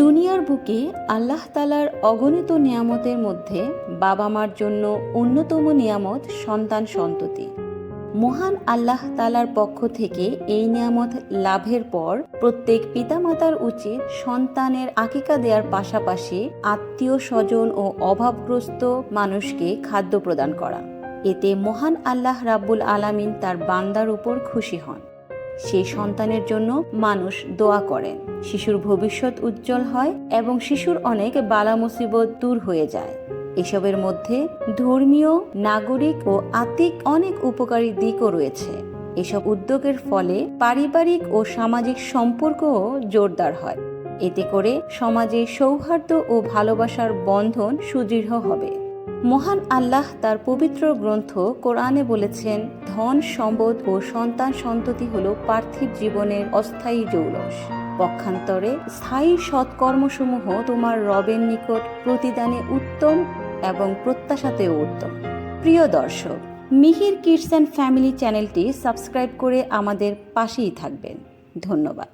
দুনিয়ার বুকে আল্লাহ তালার অগণিত নিয়ামতের মধ্যে বাবা মার জন্য অন্যতম নিয়ামত সন্তান সন্ততি। মহান আল্লাহ তালার পক্ষ থেকে এই নিয়ামত লাভের পর প্রত্যেক পিতামাতার উচিত সন্তানের আকিকা দেওয়ার পাশাপাশি আত্মীয় স্বজন ও অভাবগ্রস্ত মানুষকে খাদ্য প্রদান করা। এতে মহান আল্লাহ রাব্বুল আলামিন তার বান্দার উপর খুশি হন। সেই সন্তানের জন্য মানুষ দোয়া করেন শিশুর ভবিষ্যৎ উজ্জ্বল হয় এবং শিশুর অনেক বালা মুসিবত দূর হয়ে যায়। এসবের মধ্যে ধর্মীয়, নাগরিক ও আত্মিক অনেক উপকারী দিকও রয়েছে। এসব উদ্যোগের ফলে পারিবারিক ও সামাজিক সম্পর্কও জোরদার হয়। এতে করে সমাজে সৌহার্দ্য ও ভালোবাসার বন্ধন সুদৃঢ় হবে। মহান আল্লাহ তার পবিত্র গ্রন্থ কোরআনে বলেছেন, ধন, সম্পদ ও সন্তান সন্ততি হল পার্থিব জীবনের অস্থায়ী জৌলস। পক্ষান্তরে স্থায়ী সৎকর্মসমূহ তোমার রবের নিকট প্রতিদানে উত্তম এবং প্রত্যাশাতেও উত্তম। প্রিয় দর্শক, মিহির কিডস অ্যান্ড ফ্যামিলি চ্যানেলটি সাবস্ক্রাইব করে আমাদের পাশেই থাকবেন। ধন্যবাদ।